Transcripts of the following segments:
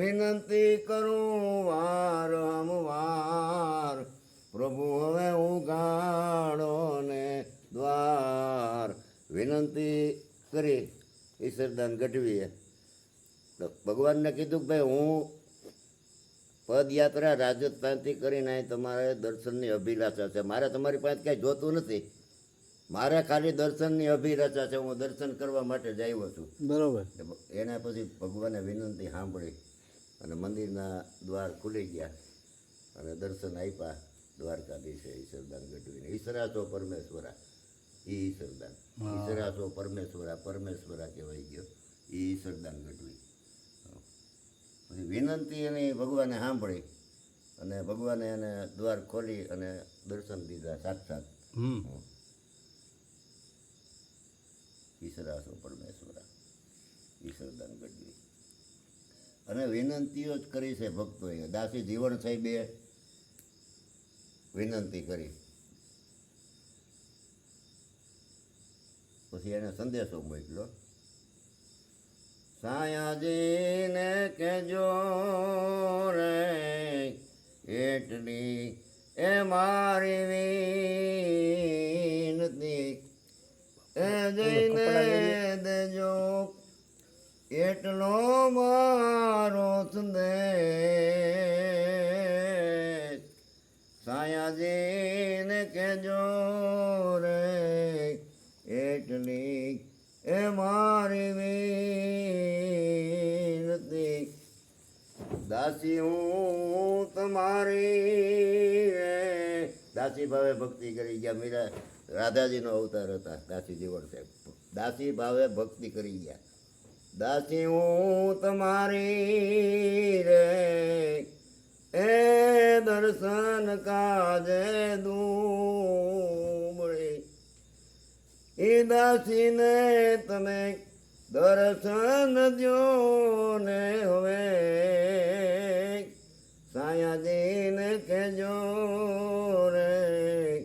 વિનંતી કરું વાર વાર પ્રભુ હવે ઉગાડો ને દ્વાર. વિનંતી કરી ઈશ્વરદાન ગઢવીએ. તો ભગવાનને કીધું કે ભાઈ હું પદયાત્રા રાજસ્થાનથી કરીને અહીં તમારે દર્શનની અભિલાષા છે. મારે તમારી પાસે કાંઈ જોતું નથી. મારે ખાલી દર્શનની અભિલાષા છે. હું દર્શન કરવા માટે જ આવ્યો છું. બરાબર. એના પછી ભગવાને વિનંતી સાંભળી. અને મંદિરના દ્વાર ખુલી ગયા અને દર્શન આપ્યા દ્વારકાધીશે ઈશ્વરદાન ગઢવીને. ઈશ્વરા પરમેશ્વરા. એ ઈશ્વરદાન. ઈશ્વરા પરમેશ્વરા પરમેશ્વરા કહેવાય ગયો. એ ઈશ્વરદાન ગઢવી. પછી વિનંતી એની ભગવાને સાંભળી અને ભગવાને એને દ્વાર ખોલી અને દર્શન દીધા સાક્ષાત. હમ. ઈશ્વરા છો પરમેશ્વરા. ઈશ્વરદાન ગઢવી. અને વિનંતીઓ જ કરી છે ભક્તોએ. દાસી જીવન સાહેબે વિનંતી કરી. પછી એને સંદેશો મોકલ્યો. સાયાજીને કેજો રે એટલી એ મારી વિનતી. એ જઈને એટલો મારો સંદેશ. સાયાજીને કેજો રે, એટલી એ મારી વિનતી. દાસી, હું તમારી દાસી ભાવે ભક્તિ કરી ગયા મીરા રાધાજીનો અવતાર હતા, દાસી જીવન સાહેબ. દાસી ભાવે ભક્તિ કરી ગયા. દાસી, હું તમારી રે. એ દર્શન કાજે દૂબળી એ દાસીને તમે દર્શન દો ને હવે. સાયાજીને કહેજો રે,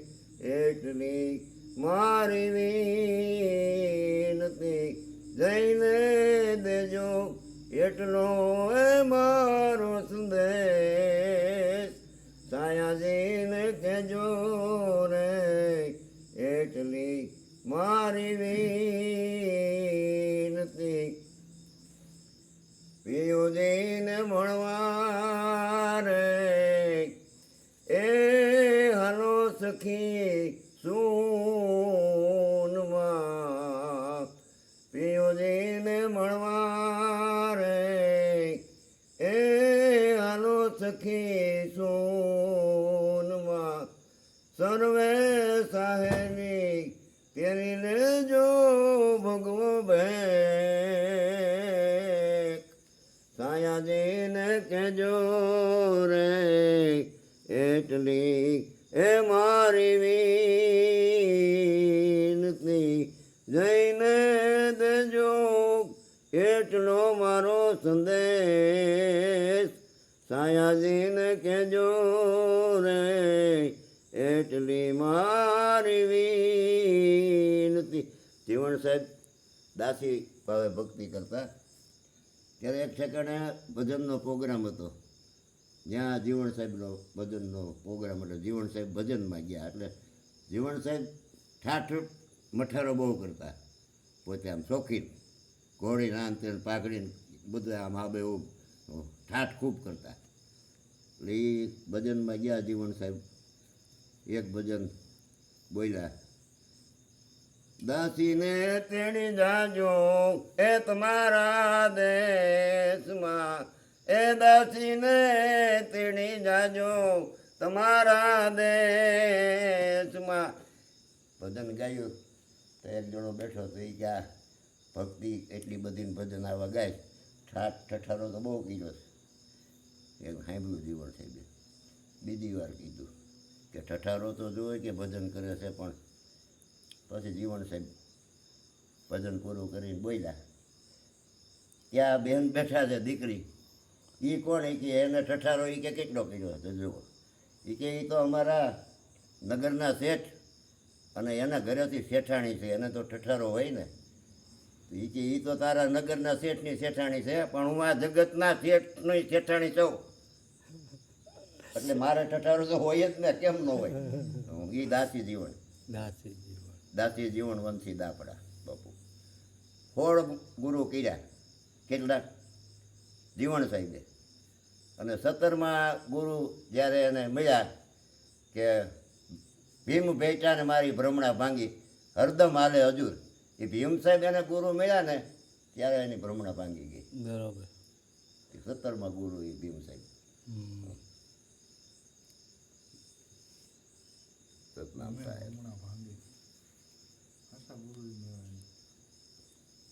એટલી મારી વિનતી. જઈને એટલો એ મારો સંદેશ. સાયાજીને કહેજો રે, એટલી મારી વિનતી. પિયુજીને મળવા એ હલો સખી સુનમાં સખી સોનમાં સર્વે સાહેની તેરી લેજો ભગવો ભેક સાયાજીને કહેજો રે, એટલી એ મારી વિનતી કહેજો રે એટલી મારી વિનતી. જીવણ સાહેબ દાસી ભાવે ભક્તિ કરતા. ત્યારે એક સેકન્ડે ભજનનો પ્રોગ્રામ હતો. જ્યાં જીવણ સાહેબનો ભજનનો પ્રોગ્રામ હતો. જીવણ સાહેબ ભજનમાં ગયા એટલે જીવણ સાહેબ ઠાઠ મઠારો બહુ કરતા. પોતે આમ શોખીન, ઘોડી નાન તેન પાઘડીને, બધું આમ આ એવું ઠાઠ ખૂબ કરતા. એટલે એ ભજનમાં ગયા જીવણ સાહેબ. એક ભજન બોલ્યા, દાસીને તેડી જાજો, એ તમારા દેશમાં. એ દાસીને તેડી જાજો, તમારા દેશમાં. ભજન ગાયું તો એક જણો બેઠો તો એ ક્યાં ભક્તિ એટલી બધી ભજન આવા ગાય. ઠાઠ ઠઠારો તો બહુ કીધો છે. એમ સાંભળ્યું જીવન સાહેબે. બીજી વાર કીધું કે ઠઠારો તો જોવે કે ભજન કરે છે, પણ પછી જીવણ સાહેબ ભજન પૂરું કરીને બોલ્યા. ત્યાં બેન બેઠા છે દીકરી. એ કોણ? એ કે એને ઠઠારો એ કે કેટલો કર્યો હતો જુઓ. એ કે એ તો અમારા નગરના શેઠ અને એના ઘરેથી શેઠાણી છે, એને તો ઠઠારો હોય ને. એ કે એ તો તારા નગરના શેઠની શેઠાણી છે પણ હું આ જગતના શેઠની શેઠાણી છું. એટલે મારે ઠઠારું તો હોય જ ને કેમ ન હોય? એ દાસી જીવન. દાસી જીવન. દાસી જીવન વંશી દાપડા બાપુ. હોળ ગુરુ કર્યા કેટલા? જીવણ સાહેબે. અને સત્તરમાં ગુરુ જ્યારે એને મળ્યા કે ભીમ ભેટાને મારી ભ્રમણા ભાંગી હરદમ હાલે હજુર. એ ભીમ સાહેબ એને ગુરુ મળ્યા ને ત્યારે એની ભ્રમણા ભાંગી ગઈ. બરાબર. સત્તરમાં ગુરુ એ ભીમ સાહેબ.